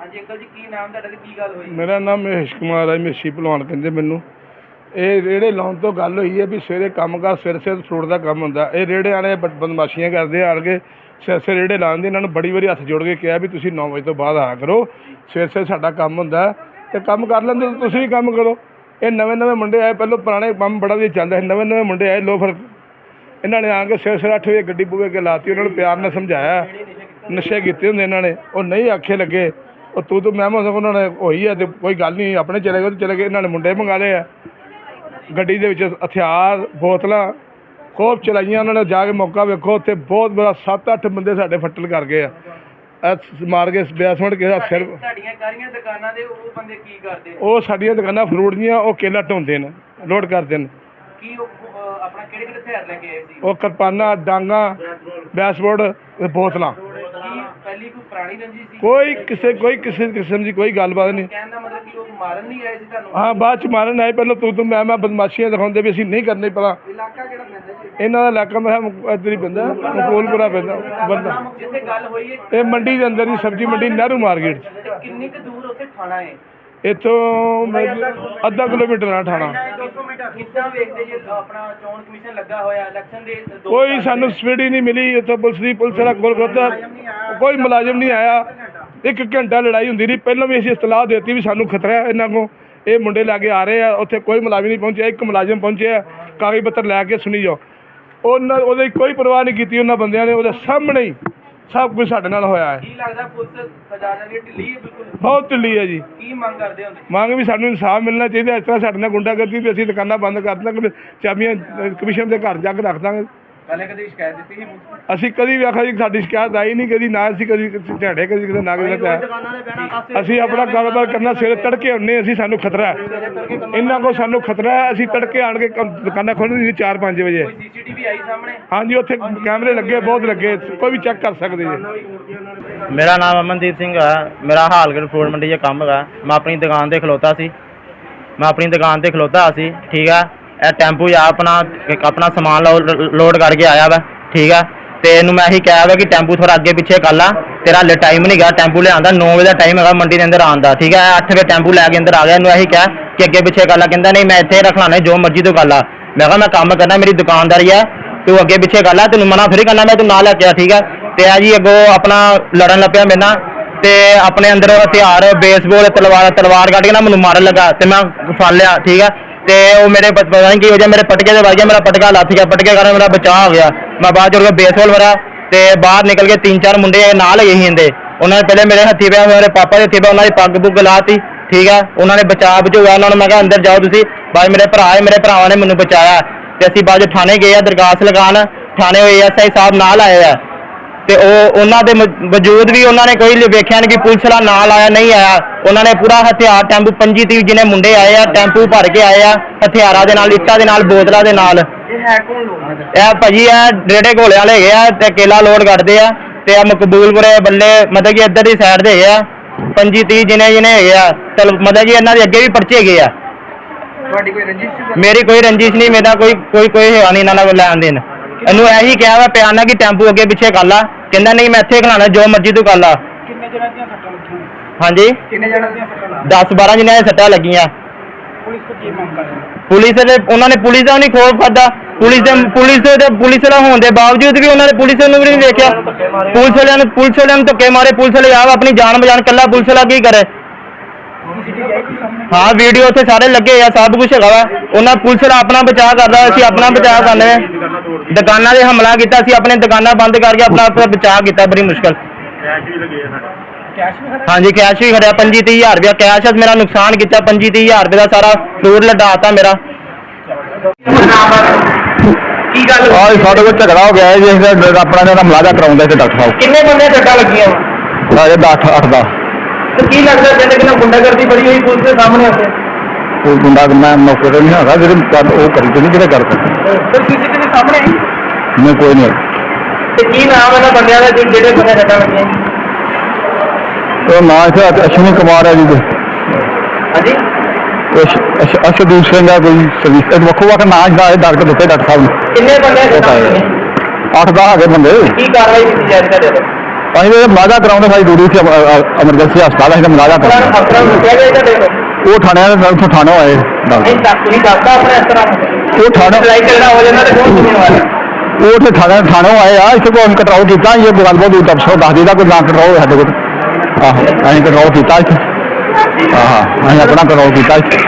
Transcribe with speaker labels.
Speaker 1: ਹਾਂਜੀ ਅੰਕਲ ਜੀ, ਕੀ ਨਾਮ ਤੁਹਾਡਾ ਤੇ ਕੀ ਗੱਲ ਹੋਈ?
Speaker 2: ਮੇਰਾ ਨਾਮ ਮਹੇਸ਼ ਕੁਮਾਰ ਹੈ ਮੇਸ਼ੀ ਭਲਵਾਨ ਕਹਿੰਦੇ ਮੈਨੂੰ। ਇਹ ਰੇੜੇ ਲਾਉਣ ਤੋਂ ਗੱਲ ਹੋਈ ਹੈ ਵੀ ਸਵੇਰੇ ਕੰਮਕਾਰ ਸਿਰ ਸਿਰ ਫਰੂਟ ਦਾ ਕੰਮ ਹੁੰਦਾ। ਇਹ ਰੇੜੇ ਵਾਲੇ ਬ- ਬਦਮਾਸ਼ੀਆਂ ਕਰਦੇ ਆਣ ਕੇ ਸਿਰ ਸਿਰ ਰੇੜੇ ਲਾਉਂਦੇ ਇਹਨਾਂ ਨੂੰ ਬੜੀ ਵਾਰੀ ਹੱਥ ਜੋੜ ਕੇ ਕਿਹਾ ਵੀ ਤੁਸੀਂ 9 ਵਜੇ ਤੋਂ ਬਾਅਦ ਆਇਆ ਕਰੋ। ਸਿਰ ਸਿਰ ਸਾਡਾ ਕੰਮ ਹੁੰਦਾ ਹੈ ਤੇ ਕੰਮ ਕਰ ਲੈਂਦੇ ਤਾਂ ਤੁਸੀਂ ਵੀ ਕੰਮ ਕਰੋ। ਇਹ ਨਵੇਂ ਨਵੇਂ ਮੁੰਡੇ ਆਏ, ਪਹਿਲਾਂ ਪੁਰਾਣੇ ਕੰਮ ਬੜਾ ਵਧੀਆ ਚੱਲਦਾ ਸੀ, ਨਵੇਂ ਨਵੇਂ ਮੁੰਡੇ ਆਏ ਲੋ ਫਿਰ ਇਹਨਾਂ ਨੇ ਆ ਕੇ ਸਿਰ ਸਿਰ ਅੱਠ ਵਜੇ ਗੱਡੀ ਬੂਹੇ ਕੇ ਲਾਤੀ, ਉਹਨਾਂ ਨੂੰ ਪਿਆਰ ਨਾਲ ਸਮਝਾਇਆ। ਨਸ਼ੇ ਕੀਤੇ ਹੁੰਦੇ ਇਹਨਾਂ ਨੇ, ਉਹ ਨਹੀਂ ਆਖੇ ਲੱਗੇ। ਉਹ ਤੂੰ ਤੂੰ ਮੈਂ ਮਸਾ ਉਹਨਾਂ ਨੇ ਹੋਈ ਆ ਤੇ ਕੋਈ ਗੱਲ ਨਹੀਂ ਆਪਣੇ ਚਲੇ ਗਏ ਤੇ ਚਲੇ ਗਏ ਇਹਨਾਂ ਨੇ ਮੁੰਡੇ ਮੰਗਾ ਲਏ ਆ। ਗੱਡੀ ਦੇ ਵਿੱਚ ਹਥਿਆਰ ਬੋਤਲਾਂ ਖੂਬ ਚਲਾਈਆਂ ਉਹਨਾਂ ਨੇ ਜਾ ਕੇ ਮੌਕਾ ਵੇਖੋ ਉੱਥੇ ਬਹੁਤ ਬੜਾ 7-8 ਬੰਦੇ ਸਾਡੇ ਫੱਟਲ ਕਰ ਗਏ ਆ। ਮਾਰ ਕੇ ਬੈਸਮੈਂਟ ਕਿਸੇ ਦਾ ਸਿਰ
Speaker 1: ਤੁਹਾਡੀਆਂ ਕਾਰੀਆਂ ਦੁਕਾਨਾਂ ਦੇ ਉਹ ਬੰਦੇ ਕੀ ਕਰਦੇ
Speaker 2: ਉਹ ਸਾਡੀਆਂ ਦੁਕਾਨਾਂ ਫਰੂਟ ਦੀਆਂ ਉਹ ਕੇਲਾ ਢੋਂਦੇ ਨੇ ਲੋਡ ਕਰਦੇ ਨੇ।
Speaker 1: ਕੀ ਉਹ ਆਪਣਾ ਕਿਹੜੇ ਕਿਹੜੇ ਹਥਿਆਰ ਲੈ ਕੇ ਆਏ ਸੀ?
Speaker 2: ਉਹ ਕਿਰਪਾਨਾਂ ਡਾਂਗਾ ਬੈਸਬੋਰਡ ਤੇ ਬੋਤਲਾਂ।
Speaker 1: ਪਹਿਲੀ ਕੋਈ ਪੁਰਾਣੀ ਰੰਜੀ ਸੀ?
Speaker 2: ਕੋਈ ਕਿਸੇ ਕੋਈ ਕਿਸੇ ਕਿਸਮ ਦੀ ਕੋਈ ਗੱਲਬਾਤ ਨਹੀਂ।
Speaker 1: ਕਹਿਣ ਦਾ ਮਤਲਬ ਕਿ ਉਹ ਮਾਰਨ ਨਹੀਂ ਆਏ ਸੀ ਤੁਹਾਨੂੰ?
Speaker 2: ਹਾਂ ਬਾਅਦ ਚ ਮਾਰਨ ਆਏ ਪਹਿਲਾਂ ਤੂੰ ਤੂੰ ਮੈਂ ਮੈਂ ਬਦਮਾਸ਼ੀਆਂ ਦਿਖਾਉਂਦੇ ਵੀ ਅਸੀਂ ਨਹੀਂ ਕਰਨੀ ਪਤਾ
Speaker 1: ਇਲਾਕਾ ਕਿਹੜਾ ਪੈਂਦਾ ਜੀ?
Speaker 2: ਇਹਨਾਂ ਦਾ ਇਲਾਕਾ ਮੇਰਾ ਇੱਧਰ ਹੀ ਪੈਂਦਾ ਮਕਬੂਲਪੁਰਾ ਪੈਂਦਾ ਬੰਦਾ।
Speaker 1: ਜਿੱਥੇ ਗੱਲ ਹੋਈ ਹੈ।
Speaker 2: ਇਹ ਮੰਡੀ ਦੇ ਅੰਦਰ ਹੀ ਸਬਜ਼ੀ ਮੰਡੀ ਨਹਿਰੂ ਮਾਰਕੀਟ 'ਚ।
Speaker 1: ਤੇ ਕਿੰਨੀ ਕੁ ਦੂਰ ਉੱਥੇ ਥਾਣਾ ਹੈ?
Speaker 2: ਇੱਥੋਂ ਅੱਧਾ ਕਿਲੋਮੀਟਰ ਆ ਠਾਣਾ
Speaker 1: 200 ਮੀਟਰ ਕਿੱਦਾਂ ਵੇਖਦੇ ਜੀ ਆਪਣਾ ਚੋਣ ਕਮਿਸ਼ਨ ਲੱਗਾ ਹੋਇਆ ਇਲੈਕਸ਼ਨ ਦੇ ਦੋ
Speaker 2: ਕੋਈ ਸਾਨੂੰ ਸਪੀਡ ਹੀ ਨਹੀਂ ਮਿਲੀ ਇੱਥੋਂ ਪੁਲਿਸ ਦੀ ਪੁਲਿਸ ਵਾਲਾ ਕੋਲ ਖਲੋਤਾ ਕੋਈ ਮੁਲਾਜ਼ਮ ਨਹੀਂ ਆਇਆ। ਇੱਕ ਘੰਟਾ ਲੜਾਈ ਹੁੰਦੀ ਰਹੀ। ਪਹਿਲਾਂ ਵੀ ਅਸੀਂ ਇਤਲਾਹ ਦਿੱਤੀ ਵੀ ਸਾਨੂੰ ਖਤਰਾ ਹੈ ਇਹਨਾਂ ਕੋ ਇਹ ਮੁੰਡੇ ਲੈ ਕੇ ਆ ਰਹੇ ਆ ਉੱਥੇ ਕੋਈ ਮੁਲਾਜ਼ਮ ਨਹੀਂ ਪਹੁੰਚਿਆ ਇੱਕ ਮੁਲਾਜ਼ਮ ਪਹੁੰਚਿਆ। ਕਾਗਜ਼ ਪੱਤਰ ਲੈ ਕੇ ਸੁਣੀ ਜਾਓ। ਉਹਨਾਂ ਉਹਦੀ ਕੋਈ ਪਰਵਾਹ ਨਹੀਂ ਕੀਤੀ ਉਹਨਾਂ ਬੰਦਿਆਂ ਨੇ ਉਹਦੇ ਸਾਹਮਣੇ ਹੀ ਸਭ ਕੁਝ ਸਾਡੇ ਨਾਲ ਹੋਇਆ ਹੈ।
Speaker 1: ਕੀ ਲੱਗਦਾ ਪੁਲਿਸ ਖਜ਼ਾਨਾ ਦੀ ਢਿੱਲੀ ਹੈ ਬਿਲਕੁਲ?
Speaker 2: ਬਹੁਤ ਢਿੱਲੀ ਹੈ ਜੀ।
Speaker 1: ਕੀ ਮੰਗ ਕਰਦੇ ਹੋ ਤੁਸੀਂ?
Speaker 2: ਮੰਗ ਵੀ ਸਾਨੂੰ ਇਨਸਾਫ ਮਿਲਣਾ ਚਾਹੀਦਾ ਇਸ ਤਰ੍ਹਾਂ ਸਾਡੇ ਨਾਲ ਗੁੰਡਾਗਰਦੀ ਵੀ ਅਸੀਂ ਦੁਕਾਨਾਂ ਬੰਦ ਕਰ ਦਾਂਗੇ ਚਾਬੀਆਂ ਕਮਿਸ਼ਨ ਦੇ ਘਰ ਜਾ ਕੇ ਰੱਖ ਦਾਂਗੇ
Speaker 1: ਪਹਿਲੇ ਕਦੇ ਸ਼ਿਕਾਇਤ ਦਿੱਤੀ ਸੀ ਪੁਲਿਸ ਨੂੰ?
Speaker 2: ਅਸੀਂ ਕਦੀ ਵੀ ਆਖਿਆ ਜੀ ਸਾਡੀ ਸ਼ਿਕਾਇਤ ਆਈ ਨਹੀਂ ਕਦੀ ਨਾ ਅਸੀਂ ਕਦੀ ਕਿਸੇ ਝਾੜੇ ਕਦੀ ਕਿਸੇ ਨਾ ਕਿਸੇ ਦਾ ਅਸੀਂ ਆਪਣਾ ਕਾਰੋਬਾਰ ਕਰਨਾ ਸਵੇਰੇ ਤੜਕੇ ਆਉਂਦੇ ਅਸੀਂ ਸਾਨੂੰ ਖਤਰਾ ਹੈ। ਇਹਨਾਂ ਕੋ ਸਾਨੂੰ ਖਤਰਾ ਹੈ ਅਸੀਂ ਤੜਕੇ ਆਣ ਕੇ ਕੰਮ- ਦੁਕਾਨਾਂ ਖੋਲ੍ਹਣੀ ਨਹੀਂ 4-5 ਵਜੇ।
Speaker 1: ਕੋਈ ਸੀਸੀਟੀਵੀ ਆਈ ਸਾਹਮਣੇ?
Speaker 2: ਹਾਂਜੀ ਉੱਥੇ ਕੈਮਰੇ ਲੱਗੇ ਬਹੁਤ ਲੱਗੇ ਕੋਈ ਵੀ ਚੈੱਕ ਕਰ ਸਕਦੇ ਜੀ।
Speaker 3: ਮੇਰਾ ਨਾਮ ਅਮਨਦੀਪ ਸਿੰਘ ਹੈ ਮੇਰਾ ਹਾਲਗੜ ਫਰੂਟ ਮੰਡੀ 'ਚ ਕੰਮ ਹੈਗਾ। ਮੈਂ ਆਪਣੀ ਦੁਕਾਨ ਤੇ ਖਲੋਤਾ ਸੀ। ਮੈਂ ਆਪਣੀ ਦੁਕਾਨ ਤੇ ਖਲੋਤਾ ਸੀ ਠੀਕ ਆ? ਇਹ ਟੈਂਪੂ ਆ ਆਪਣਾ ਇੱਕ ਆਪਣਾ ਸਮਾਨ ਲੋਡ ਕਰਕੇ ਆਇਆ ਵਾ, ਠੀਕ ਆ? ਤੇ ਇਹਨੂੰ ਮੈਂ ਇਹੀ ਕਿਹਾ ਵਾ ਕਿ ਟੈਂਪੂ ਥੋੜਾ ਅੱਗੇ ਪਿੱਛੇ ਕਰ ਲਾ। ਤੇਰਾ ਹਲੇ ਟਾਈਮ ਨਹੀਂ ਗਾ, ਟੈਂਪੂ ਲਿਆਂਦਾ 9 ਵਜੇ ਦਾ ਟਾਈਮ ਹੈਗਾ, ਮੰਡੀ ਦੇ ਅੰਦਰ ਆਉਣ ਦਾ, ਠੀਕ ਹੈ 8 ਵਜੇ ਟੈਂਪੂ ਲੈ ਕੇ ਅੰਦਰ ਆ ਗਿਆ, ਇਹਨੂੰ ਇਹੀ ਕਿਹਾ ਕਿ ਅੱਗੇ ਪਿੱਛੇ ਕਰ ਲਾ, ਕਹਿੰਦਾ ਨਹੀਂ, ਮੈਂ ਇੱਥੇ ਹੀ ਰੱਖਣਾ, ਨਹੀਂ, ਜੋ ਮਰਜ਼ੀ ਤੂੰ ਕਰ ਲਾ। ਮੈਂ ਕਿਹਾ, ਮੈਂ ਕੰਮ ਕਰਨਾ, ਮੇਰੀ ਦੁਕਾਨਦਾਰੀ ਹੈ ਤੂੰ ਅੱਗੇ ਪਿੱਛੇ ਕਰ ਲਾ, ਤੈਨੂੰ ਮਨਾ ਫਿਰ ਕਰਨਾ, ਮੈਂ ਤੂੰ ਨਾਲ ਲੈ ਕੇ ਆ, ਠੀਕ ਹੈ ਤੇ ਆ ਜੀ, ਅੱਗੋਂ ਆਪਣਾ ਲੜਨ ਲੱਪਿਆ ਮੇਰੇ ਨਾਲ, ਤੇ ਆਪਣੇ ਅੰਦਰ ਹਥਿਆਰ ਬੇਸਬਾਲ ਤਲਵਾਰ ਤਲਵਾਰ ਕੱਢ ਕੇ ਨਾ ਮੈਨੂੰ ਮਾਰਨ ਲੱਗਾ, ਤੇ ਮੈਂ ਫੜ ਲਿਆ, ਠੀਕ ਹੈ ਤੇ ਉਹ ਮੇਰੇ ਪ- ਪਤਾ ਨਹੀਂ ਕੀ ਹੋ ਗਿਆ, ਮੇਰੇ ਪਟਕੇ ਦੇ ਵੱਜ ਗਿਆ, ਮੇਰਾ ਪਟਕਾ ਲੱਥ ਗਿਆ, ਪਟਕੇ ਕਾਰਨ ਮੇਰਾ ਬਚਾਅ ਹੋ ਗਿਆ। ਮੈਂ ਬਾਅਦ ਚ ਬੇਸਬਾਲ ਵਰਾ ਤੇ ਬਾਹਰ ਨਿਕਲ ਕੇ ਤਿੰਨ ਚਾਰ ਮੁੰਡੇ ਨਾਲ ਗਏ ਸੀ ਉਹਨਾਂ ਨੇ ਪਹਿਲੇ ਮੇਰੇ ਹੱਥੀ ਪਿਆ, ਮੇਰੇ ਪਾਪਾ ਦੇ ਹੱਥੀ ਪਿਆ, ਉਹਨਾਂ ਦੀ ਪੱਗ ਪੁੱਗ ਲਾਤੀ, ਠੀਕ ਆ। ਉਹਨਾਂ ਨੇ ਬਚਾਅ ਬਚੂਆ, ਉਹਨਾਂ ਨੂੰ ਮੈਂ ਕਿਹਾ ਅੰਦਰ ਜਾਓ ਤੁਸੀਂ। ਬਾਅਦ ਮੇਰੇ ਭਰਾ ਹੈ ਮੇਰੇ ਭਰਾਵਾਂ ਨੇ ਮੈਨੂੰ ਬਚਾਇਆ। ਤੇ ਅਸੀਂ ਬਾਅਦ 'ਚ ਥਾਣੇ ਗਏ ਆ, ਦਰਖਾਸਤ ਲਗਾਉਣ। ਥਾਣੇ ਹੋਏ ਐਸਆਈ ਸਾਹਿਬ ਨਾਲ ਆਏ ਆ। ਤੇ ਉਹ ਉਹਨਾਂ ਦੇ ਵਜੂਦ ਵੀ ਉਹਨਾਂ ਨੇ ਕੋਈ ਵੇਖਿਆ ਨਹੀਂ ਕਿ ਪੁਲਿਸ ਵਾਲਾ ਨਾਲ ਆਇਆ ਨਹੀਂ ਆਇਆ। ਉਹਨਾਂ ਨੇ ਪੂਰਾ ਹਥਿਆਰ ਟੈਂਪੂ 25 ਤੀਹ ਜਿਹਨੇ ਮੁੰਡੇ ਆਏ ਆ ਟੈਂਪੂ ਭਰ ਕੇ ਆਏ ਆ ਹਥਿਆਰਾਂ ਦੇ ਨਾਲ ਇੱਟਾਂ ਦੇ ਨਾਲ ਬੋਤਲਾਂ ਦੇ ਨਾਲ।
Speaker 1: ਇਹ ਹੈ ਕੌਣ ਲੋਕ?
Speaker 3: ਇਹ ਭਾਜੀ ਇਹ ਰੇੜੇ ਘੋਲੇ ਵਾਲੇ ਹੈਗੇ ਆ ਤੇ ਕੇਲਾ ਲੋਡ ਕੱਢਦੇ ਆ ਤੇ ਆ ਮਕਬੂਲਪੁਰੇ ਬੱਲੇ ਮਤਲਬ ਕਿ ਇੱਧਰ ਦੀ ਸਾਈਡ ਦੇ ਹੈਗੇ ਆ। 25 30 ਜਿਹਨੇ ਜਿਹਨੇ ਹੈਗੇ ਆ। ਚਲ ਮਤਲਬ ਕਿ ਇਹਨਾਂ ਦੇ ਅੱਗੇ ਵੀ ਪਰਚੇ ਹੈਗੇ ਆ।
Speaker 1: ਤੁਹਾਡੀ ਕੋਈ ਰੰਜਿਸ਼ ਸੀ?
Speaker 3: ਮੇਰੀ ਕੋਈ ਰੰਜਿਸ਼ ਨਹੀਂ ਮੇਰਾ ਕੋਈ ਕੋਈ ਕੋਈ ਹੈਗਾ ਨਹੀਂ ਇਹਨਾਂ ਨਾਲ ਲੈਣ ਦੇਣ। ਇਹਨੂੰ ਇਹੀ ਕਿਹਾ ਵਾ ਪਿਆਨਾ ਕਿ ਟੈਂਪੂ ਅੱਗੇ ਪਿੱਛੇ ਕਰ ਲਾ। ਕਹਿੰਦਾ ਨਹੀਂ ਮੈਂ ਇੱਥੇ ਖਲਾਣਾ ਜੋ ਮਰਜ਼ੀ ਤੂੰ ਕਰ ਲਾ।
Speaker 1: ਕਿੰਨੇ ਜਣਾਂ ਦੀਆਂ ਸੱਟਾਂ ਲੱਗੀਆਂ?
Speaker 3: ਹਾਂਜੀ?
Speaker 1: ਕਿੰਨੇ ਜਣਾਂ ਦੀਆਂ ਸੱਟਾਂ ਲੱਗੀਆਂ?
Speaker 3: 10 12 ਜਿਹਨਾਂ ਦੇ ਸੱਟਾਂ ਲੱਗੀਆਂ।
Speaker 1: ਪੁਲਿਸ ਤੋਂ ਕੀ ਮੰਗ ਕਰ ਰਹੇ ਹੋ?
Speaker 3: ਪੁਲਿਸ ਦੇ ਉਹਨਾਂ ਨੇ ਪੁਲਿਸ ਦਾ ਨਹੀਂ ਖੋਫ ਖਾਦਾ ਪੁਲਿਸ ਦੇ ਪੁਲਿਸ ਦੇ ਪੁਲਿਸ ਵਾਲਾ ਹੋਣ ਦੇ ਬਾਵਜੂਦ ਵੀ ਉਹਨਾਂ ਨੇ ਪੁਲਿਸ ਨੂੰ ਵੀ ਨਹੀਂ ਵੇਖਿਆ। ਪੁਲਿਸ ਵਾਲਿਆਂ ਨੂੰ ਪੁਲਿਸ ਵਾਲਿਆਂ ਨੂੰ ਧੱਕੇ ਮਾਰੇ ਪੁਲਿਸ ਵਾਲੇ ਆਪ ਆਪਣੀ ਜਾਨ ਬਚਾਉਣ ਕੱਲਾ ਪੁਲਿਸ ਵਾਲਾ ਕੀ ਕਰੇ? ਹਾਂ ਵੀਡੀਓ ਉੱਥੇ ਸਾਰੇ ਲੱਗੇ ਆ ਸਭ ਕੁਝ ਹੈਗਾ ਵਾ। ਉਹਨਾਂ ਪੁਲਿਸ ਵਾਲਾ ਆਪਣਾ ਬਚਾਅ ਕਰਦਾ ਅਸੀਂ ਆਪਣਾ ਬਚਾਅ ਕਰਨੇ ਦੁਕਾਨਾਂ ਦੇ ਹਮਲਾ ਕੀਤਾ ਸੀ ਆਪਣੇ ਦੁਕਾਨਾਂ ਬੰਦ ਕਰਕੇ ਆਪਣਾ ਆਪਣਾ ਬਚਾਅ ਕੀਤਾ ਬੜੀ ਮੁਸ਼ਕਲ।
Speaker 1: ਕੈਸ਼ ਵੀ ਖੜਾ
Speaker 3: ਹਾਂਜੀ ਕੈਸ਼ ਵੀ ਖੜਿਆ 25 30 ਹਜ਼ਾਰ ਰੁਪਇਆ ਕੈਸ਼ ਆ ਮੇਰਾ ਨੁਕਸਾਨ ਕੀਤਾ 25 30 ਹਜ਼ਾਰ ਰੁਪਏ ਦਾ ਸਾਰਾ ਫਲੂਰ ਲਡਾਤਾ ਮੇਰਾ।
Speaker 1: ਕੀ ਗੱਲ
Speaker 2: ਆਹ ਸਾਡੇ ਕੋਲ ਝਗੜਾ ਹੋ ਗਿਆ ਹੈ ਜਿਸ ਦਾ ਆਪਣਾ ਜਿਹੜਾ ਮਲਾਜਾ ਕਰਾਉਂਦਾ ਸੀ ਡਾਕਟਰ ਸਾਹਿਬ।
Speaker 1: ਕਿੰਨੇ ਬੰਦੇ ਸੱਟਾਂ ਲੱਗੀਆਂ?
Speaker 2: ਰਾਜੇ 10 8 ਦਾ
Speaker 1: ਤੇ ਕੀ ਲੱਗਦਾ ਕਹਿੰਦੇ ਕਿ ਨਾ ਗੁੰਡਾਗਰਦੀ ਬੜੀ ਹੋਈ ਪੁਲਿਸ ਦੇ ਸਾਹਮਣੇ ਆ ਕੇ
Speaker 2: ਉਹ ਗੁੰਡਾ ਮੈਂ ਮੌਕੇ ਤੇ ਨਹੀਂ ਹੈਗਾ ਜਿਹੜੇ ਗੱਲ ਉਹ ਕਰੀ ਤੇ ਨਹੀਂ ਜਿਹੜੇ ਗੱਲ ਕਰਦੇ
Speaker 1: ਤੇ ਸੀਸੀਟੀਵੀ ਸਾਹਮਣੇ ਆਈ
Speaker 2: ਮੈਂ ਕੋਈ ਨਹੀਂ
Speaker 1: ਤੇ ਕੀ ਨਾਮ ਇਹਨਾਂ ਬੰਦਿਆਂ ਦਾ ਜਿ- ਜਿਹੜੇ ਬੰਦੇ ਸੱਟਾਂ ਲੱਗੀਆਂ
Speaker 2: ਉਹ ਨਾਂ ਇਸ ਅਸ਼ਵਨੀ ਕੁਮਾਰ ਹੈ ਜੀ ਦੇ
Speaker 1: ਹਾਂਜੀ
Speaker 2: ਅਸ਼ਦੀਪ ਸਿੰਘ ਦਾ ਕੋਈ ਸਰਵਿਸ ਇਹ ਵੱਖੋ ਵੱਖ ਨਾਂ ਜਿਹੜਾ ਇਹ ਡਾਕਟਰ ਦਿੱਤੇ ਡਾਕਟਰ ਸਾਹਿਬ ਨੇ
Speaker 1: ਕਿੰਨੇ ਬੰਦੇ ਸੱਟਾਂ ਲੱਗੀਆਂ
Speaker 2: 8 10 ਹੈਗੇ ਬੰਦੇ
Speaker 1: ਕੀ ਕਾਰਵਾਈ ਕੀਤੀ ਜਾ ਰਹੀ ਤੁਹਾਡੇ ਵੱਲੋਂ
Speaker 4: ਅਸੀਂ ਤੇ ਮਲਾਜਾ ਕਰਾਉਂਦੇ ਸਾਡੀ ਡਿਊਟੀ ਸੀ ਐਮਰਜੈਂਸੀ ਹਸਪਤਾਲ ਅਸੀਂ ਤਾਂ ਮਲਾਜਾ
Speaker 3: ਨੂੰ
Speaker 4: ਕਰਾਉਂਦੇ
Speaker 3: ਦੱਸਿਆ ਗਿਆ ਤੁਹਾਡੇ ਨੂੰ
Speaker 4: ਉਹ ਥਾਣਿਆਂ ਦੇ ਉੱਥੋਂ ਥਾਣੋਂ ਆਏ ਡਾਕਟਰ
Speaker 3: ਨਹੀਂ ਦੱਸ ਤੁਸੀਂ ਦੱਸਦਾ ਆਪਣੇ ਇਸ ਤਰ੍ਹਾਂ।
Speaker 4: ਉਹ ਥਾਣੇ
Speaker 3: ਲੜਾਈ ਝਗੜਾ ਹੋ ਜਾਂਦਾ ਤੇ ਕੌਣ ਜ਼ਿੰਮੇਵਾਰ ਹੈ
Speaker 4: ਉਹ ਉੱਥੇ ਥਾਣੇ ਥਾਣੋਂ ਆਏ ਆ ਇੱਥੇ ਕੋਈ ਕੰਟਰੋਲ ਕੀਤਾ ਇਹ ਗੱਲਬਾਤ ਦੀ ਤਫਸਰ ਦੱਸ ਦਿੱਤਾ ਕੋਈ ਨਾ ਕੰਟਰੋਲ ਸਾਡੇ ਕੋਲ। ਆਹੋ ਅਸੀਂ ਕੰਟਰੋਲ ਕੀਤਾ ਇੱਥੇ। ਆਹਾਂ ਅਸੀਂ ਆਪਣਾ ਕੰਟਰੋਲ ਕੀਤਾ ਇੱਥੇ।